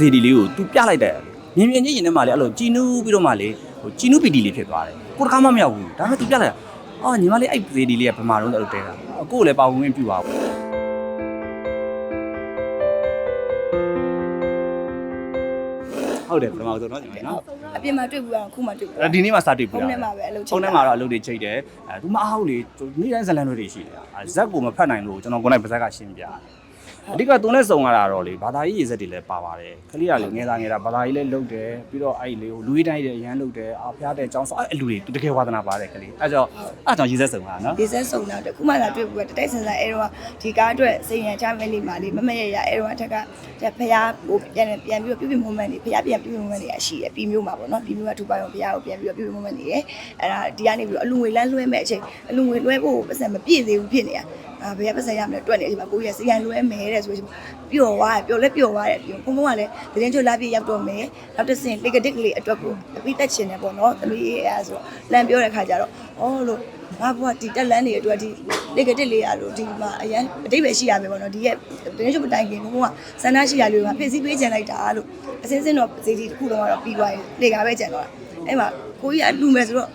ဇေဒီလေးကို तू ပြလိုက်တယ်မြင်မြင်ချင်းရင်ထဲမှာလေအဲ့လိုကြည်နူးပြီးတော့မှလေဟိုကြည်နူးပီတီလေးဖြစ်သွားတယ်ကိုတစ်ခါမှမရောက်ဘူးဒါပေမဲ့ तू ပြလိုက်တာအော်ညီမလေးအဲ့ဇေဒီလေးကဗမာတော့အဲ့လိုတဲတာအကိုကိုလည်းပါဝင်ဝင်ပြပါဘူးဟုတ်တယ်ပထမဆုံးเนาะညီမလေးเนาะ အပြင်မှာတွေ့ဘူးအောင်ခုမှတွေ့ဘူး အဲ့ဒီနေ့မှစတွေ့ပြီ ဖုန်းထဲမှာပဲအလုပ်ချိတ် ဖုန်းထဲမှာတော့အလုပ်တွေချိတ်တယ်အဲသူမအားဘူးလေသူနေ့တိုင်းဇလန်တွေရှိတယ်အဲဇက်ကိုမဖတ်နိုင်လို့ကျွန်တော်ကိုယ်နိုင်ပါဇက်ကရှင်းပြတယ် အဓိကသူနဲ့စုံရတာတော့လေဘာသာရေးရေစက်တွေလည်းပါပါတယ်ခလေးကလေငယ်သားငယ်သားဘာသာရေးလည်းလုပ်တယ်ပြီးတော့အဲ့ဒီလေကိုလူကြီးတိုင်းတွေအရန်လုပ်တယ်အာဖျားတဲ့ចောင်းဆောအဲ့အလူတွေသူတကယ်ဝါသနာပါတယ်ခလေးအဲ့ကြောင့်အဲ့ကြောင့်ရေစက်စုံတာနော်ဒီဆက်စုံတာတခုမှသာတွေ့ဘူးကတတိုက်စင်စင်အဲတော့ဒီကားအတွက်စိတ်ရချမ်းမဲလေးပါလေးမမရရအဲတော့အထက်ကဖះကိုပြန်ပြန်ပြီးပြပြမွန်မန်နေဖះပြန်ပြပြမွန်မန်နေရရှိရပြီးမျိုးမှာပေါ့နော်ပြီးမျိုးကထူပါအောင်ဖះကိုပြန်ပြီးပြပြမွန်မန်နေရအဲ့ဒါဒီကနေပြီးတော့အလူငွေလမ်းလွှဲမဲ့အချိန်အလူငွေလွှဲဖို့ပတ်စံမပြည့်သေးဘူးဖြစ်နေတာအာ ဘယ်ကပတ်စံရမလဲတွက်နေဒီမှာကိုကြီးကစီရန်လွှဲမယ်တဲ့ဆိုရင်ပျော်သွားတယ်ပျော်လဲပျော်သွားတယ်ပြီးဘုံဘုံကလည်းတရင်ချိုလာပြည့်ရောက်တော့မယ်နောက်တစ်ဆင့်လေကတစ်ကလေးအတွက်ကိုအပိတက်ချင်တယ်ပေါ့နော်သမီးအဲအဲဆိုလမ်းပြောတဲ့ခါကျတော့အော်လို့ငါဘုကဒီတက်လန်းတွေအတွက်ဒီလေကတစ်လေးရလို့ဒီမှာအရင်အတိတ်ပဲရှိရမယ်ပေါ့နော်ဒီရဲ့တရင်ချိုမတိုင်ခင်ဘုံဘုံကစန္ဒရှိရလို့ကဖြည့်စည်းပေးချင်လိုက်တာလို့အစင်းစင်းတော့ဇီတီတစ်ခုလုံးကတော့ပြီးသွားရင်လေကားပဲကျန်တော့အဲ့မှာကိုကြီးကလူမယ်ဆိုတော့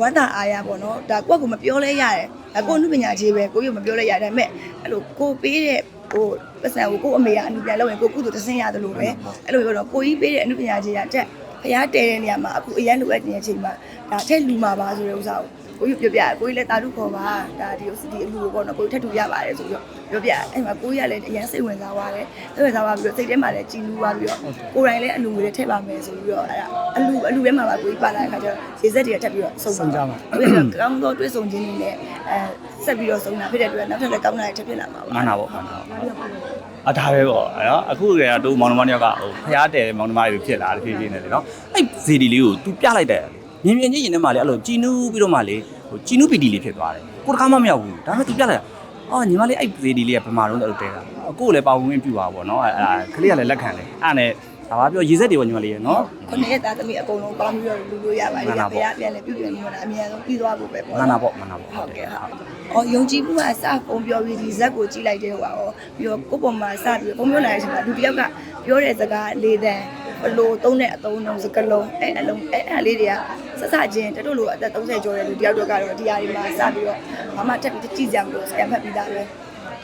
ဝမ်းသာအားရပေါ့နော်ဒါကိုယ့်ကိုမပြောလဲရတယ်ဒါကိုယ့်အမှုပညာကြီးပဲကိုယ့်ကိုမပြောလဲရတယ်ဒါပေမဲ့အဲ့လိုကိုပေးတဲ့ဟိုပတ်စံကိုကိုယ့်အမေကအမှုပြန်လုပ်ရင်ကိုယ့်ကုသိုလ်တစ်ဆင်းရတယ်လို့ပဲအဲ့လိုပြောတော့ကိုကြီးပေးတဲ့အမှုပညာကြီးကတက်ဖျားတဲတဲ့နေရာမှာအခုအရန်လိုအပ်နေတဲ့အချိန်မှာဒါထက်လူမှာပါဆိုတဲ့ဥစ္စာကို ကိုကြီးပြောပြကိုကြီးလည်းတာတုခေါ်ပါဒါဒီဒီအလူကိုပေါ့နော်ကိုကြီးထက်တူရပါတယ်ဆိုပြီးတော့ပြောပြအဲ့မှာကိုကြီးကလည်းအရန်စိတ်ဝင်စားသွားတယ်စိတ်ဝင်စားသွားပြီးတော့စိတ်ထဲမှာလည်းကြည်နူးသွားပြီးတော့ကိုယ်တိုင်လည်းအလူငွေတွေထည့်ပါမယ်ဆိုပြီးတော့အဲ့ဒါအလူအလူထဲမှာပါကိုကြီးပါလာတဲ့ခါကျတော့ရေစက်တွေကထပ်ပြီးတော့ဆုံးကြမှာပြီးတော့ကောင်းသောတွဲဆုံခြင်းတွေနဲ့အဲဆက်ပြီးတော့ဆုံးတာဖြစ်တဲ့အတွက်နောက်ထပ်လည်းကောင်းတာတွေထပ်ဖြစ်လာမှာပါမှန်တာပေါ့မှန်တာပေါ့အဒါပဲပေါ့နော်အခုကတည်းကတူမောင်နှမတယောက်ကဟိုဖျားတယ်မောင်နှမတွေဖြစ်လာတယ်ဖြည်းဖြည်းနဲ့လေနော်အဲ့ဇေဒီလေးကို तू ပြလိုက်တယ် မြင်မြင်ချင်းရင်ထဲမှာလေအဲ့လိုကြည်နူးပြီးတော့မှလေဟိုကြည်နူးပီတီလေးဖြစ်သွားတယ်ကိုတစ်ခါမှမရောက်ဘူးဒါပေမဲ့ तू ပြလိုက်တာအော်ညီမလေးအဲ့ဇေဒီလေးကဗမာတော့အဲ့လိုတဲတာအကိုကိုလည်းပါဝင်ဝင်ပြပါပေါ့နော်အဲ့အဲ့ခလေးကလည်းလက်ခံတယ်အဲ့နဲ့ဒါပါပြောရေစက်တွေပေါ့ညီမလေးရနော်ခုနှစ်ရက်သားသမီးအကုန်လုံးပေါင်းပြီးတော့လူလို့ရပါတယ်ဘုရားပြန်လည်းပြုပြင်ပြီးတော့အမြန်ဆုံးပြီးသွားဖို့ပဲပေါ့မှန်တာပေါ့မှန်တာပေါ့ဟုတ်ကဲ့ဟုတ်။အော်ယုံကြည်မှုကစပုံပြောပြီးဒီဇက်ကိုကြည့်လိုက်တဲ့ဟိုပါရောပြီးတော့ကိုယ့်ပုံမှာစပြီးပုံပြောလာတဲ့အချိန်မှာလူတစ်ယောက်ကပြောတဲ့စကားလေးတန် ဘလို့သုံးတဲ့အသုံးလုံးစကလုံးအဲ့အလုံးအဲ့အဲ့လေးတွေကဆက်စချင်းတတို့လိုအသက်30ကျော်တဲ့လူတစ်ယောက်တော့ကတော့ဒီဟာတွေမှာစပြီးတော့ဘာမှတက်ပြီးကြည့်ကြမလို့စကန်ဖတ်ပြီးသားပဲ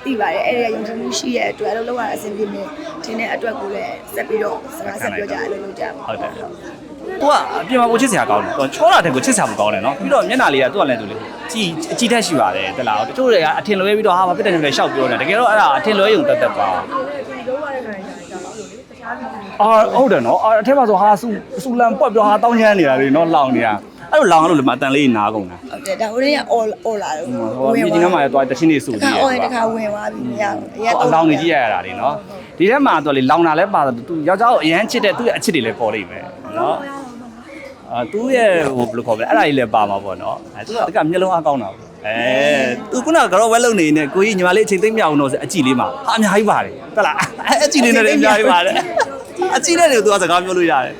သိပါတယ်အဲ့ဒီကယုံကြည်မှုရှိရဲ့အတွက်အလုပ်လုပ်ရတာအဆင်ပြေနေထင်းတဲ့အတွက်ကိုလည်းဆက်ပြီးတော့စကားဆက်ပြောကြအလုပ်လုပ်ကြပါဟုတ်တယ်သူကအပြင်မှာကိုချစ်စရာကောင်းတယ်သူချောတာတဲ့ကိုချစ်စရာမကောင်းတယ်နော်ပြီးတော့မျက်နှာလေးကသူ့ကလည်းသူလေကြည်အကြည့်တက်ရှိပါတယ်တလားတချို့တွေကအထင်လွဲပြီးတော့ဟာမဖြစ်တဲ့နေလေရှောက်ပြောတယ်တကယ်တော့အဲ့ဒါအထင်လွဲယုံတက်တက်ပါ အာဟုတ်တယ်နော်အာအထက်မှာဆိုဟာဆူဆူလန်ပွက်ပြီးတော့ဟာတောင်းချမ်းနေတာလေနော်လောင်နေတာအဲ့လိုလောင်အဲ့လိုလေမအတန်လေးနားကုန်တာဟုတ်တယ်ဒါဟိုနေ့ကအော်အော်လာတော့ဟိုမြေကြီးနှမ်းမှာလည်းသွားတချင်းနေဆူတသေးခါတယ်အော်ရတခါဝင်သွားပြီမရဘူးအရင်အလောင်နေကြည့်ရတာလေနော်ဒီထဲမှာတော့လေလောင်တာလည်းပါတော့သူယောက်ျားကိုအရန်ချစ်တဲ့သူ့ရဲ့အချစ်တွေလည်းပေါ်လိမ့်မယ်နော်အာသူ့ရဲ့ဟိုဘယ်လိုခေါ်မလဲအဲ့ဒါကြီးလည်းပါမှာပေါ့နော်အဲသူကတကမျက်လုံးအားကောင်းတာပေါ့အဲသူခုနကတော့ဝဲလုံနေနေကိုကြီးညီမလေးအချိန်သိမ့်မြောင်တော့ဆိုအကြည့်လေးမှာဟာအများကြီးပါတယ်ဟုတ်လားအကြည့်လေးနဲ့လည်းအများကြီးပါတယ် အကြည့်နဲ့လည်းသူကစကားပြောလို့ရတယ်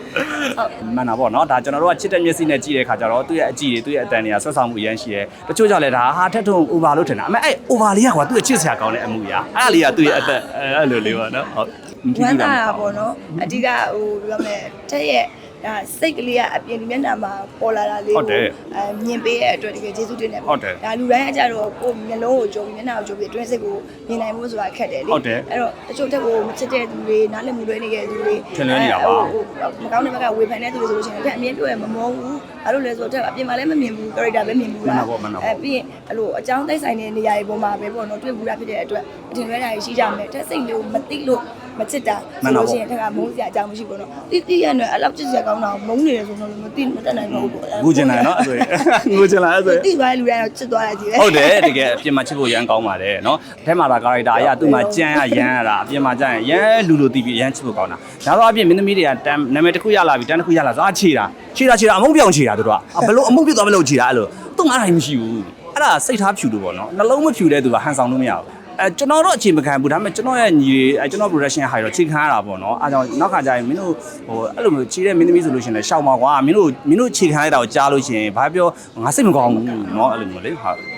မှန်တာပေါ့နော်ဒါကျွန်တော်တို့ကချစ်တဲ့မျက်စိနဲ့ကြည့်တဲ့ခါကျတော့သူ့ရဲ့အကြည့်တွေသူ့ရဲ့အတန်တွေကဆွတ်ဆောင်မှုအရန်ရှိတယ်တချို့ကြောင့်လည်းဒါဟာထက်ထုံ over လို့ထင်တာအမေအဲ့ over လေးကကွာသူ့ရဲ့ချစ်စရာကောင်းတဲ့အမှုရာအဲ့ဒါလေးကသူ့ရဲ့အသက်အဲ့လိုလေးပေါ့နော်ဟုတ်ဝမ်းသာတာပေါ့နော်အဓိကဟိုပြောမယ်တက်ရဲ့ ဒါစိတ်ကလေးကအပြင်ဒီမျက်နှာမှာပေါ်လာတာလေးဟုတ်တယ်အဲမြင်ပေးတဲ့အတွက်တကယ်ကျေးဇူးတင်တယ်ဟုတ်တယ်ဒါလူတိုင်းအကြတော့ကိုယ်မျက်လုံးကိုကြုံပြီးမျက်နှာကိုကြုံပြီးအတွင်းစိတ်ကိုမြင်နိုင်ဖို့ဆိုတာခက်တယ်လေဟုတ်တယ်အဲ့တော့တချို့တက်ကိုမချစ်တဲ့သူတွေနားလည်မှုလွဲနေတဲ့သူတွေထင်လွဲနေတာပါဟိုမကောင်းတဲ့ဘက်ကဝေဖန်တဲ့သူတွေဆိုလို့ရှိရင်တက်အမြင်တွေ့ရမမောဘူးဘာလို့လဲဆိုတော့တက်အပြင်မှာလည်းမမြင်ဘူး character ပဲမြင်ဘူးမှန်တာပေါ့မှန်တာပေါ့အဲပြီးရင်အဲ့လိုအကြောင်းတိုက်ဆိုင်တဲ့နေရာတွေပေါ်မှာပဲပေါ့နော်တွေ့ဘူးတာဖြစ်တဲ့အတွက်အထင်လွဲတာရှိကြမယ်တက်စိတ်လို့မသိလို့ မချစ်တာမှန်ဆိုတာပေါ့လို့ရှိရင်တက်ကမုန်းစရာအကြောင်းမရှိဘူးနော်တိတိရနဲ့အဲ့လောက်ချစ်စရာကောင်းတာကိုမုန်းနေတယ်ဆိုတော့လည်းမသိမတတ်နိုင်တော့ဘူးပေါ့ငိုချင်တယ်နော်အဲ့ဆိုရင်ငိုချင်လားအဲ့ဆိုရင်တိသွားတဲ့လူတိုင်းတော့ချစ်သွားတာကြီးပဲဟုတ်တယ်တကယ်အပြင်မှာချစ်ဖို့ရမ်းကောင်းပါတယ်နော်အထက်မှာဒါကာရိုက်တာအရာသူ့မှာကြမ်းရရမ်းရတာအပြင်မှာကြမ်းရရမ်းလူလူတီးပြီးရမ်းချစ်ဖို့ကောင်းတာဒါတော့အပြင်မင်းသမီးတွေကတန်းနာမည်တစ်ခုရလာပြီတန်းတစ်ခုရလာဆိုအာခြေတာခြေတာခြေတာအမုန်းပြောင်ခြေတာတို့ကအဘလို့အမုန်းပြတ်သွားမလို့ခြေတာအဲ့လိုသူ့မှာအားမရှိဘူးအဲ့ဒါစိတ်ထားဖြူလို့ပေါ့နော်နှလုံးမဖြူတဲ့သူကဟန်ဆောင်လို့မရဘူး အဲကျွန်တော်တော့အချိန်မခံဘူးဒါပေမဲ့ကျွန်တော်ရဲ့ညီတွေအဲကျွန်တော် production ဟာတော့ချိန်ခံရတာပေါ့နော်အဲကြောင့်နောက်ခါကျရင်မင်းတို့ဟိုအဲ့လိုမျိုးခြေတဲ့မင်းသမီးဆိုလို့ရှိရင်လည်းရှောက်ပါကွာမင်းတို့မင်းတို့ချိန်ခံရတာကိုကြားလို့ရှိရင်ဘာပြောငါစိတ်မကောင်းဘူးเนาะအဲ့လိုမျိုးလေဟုတ်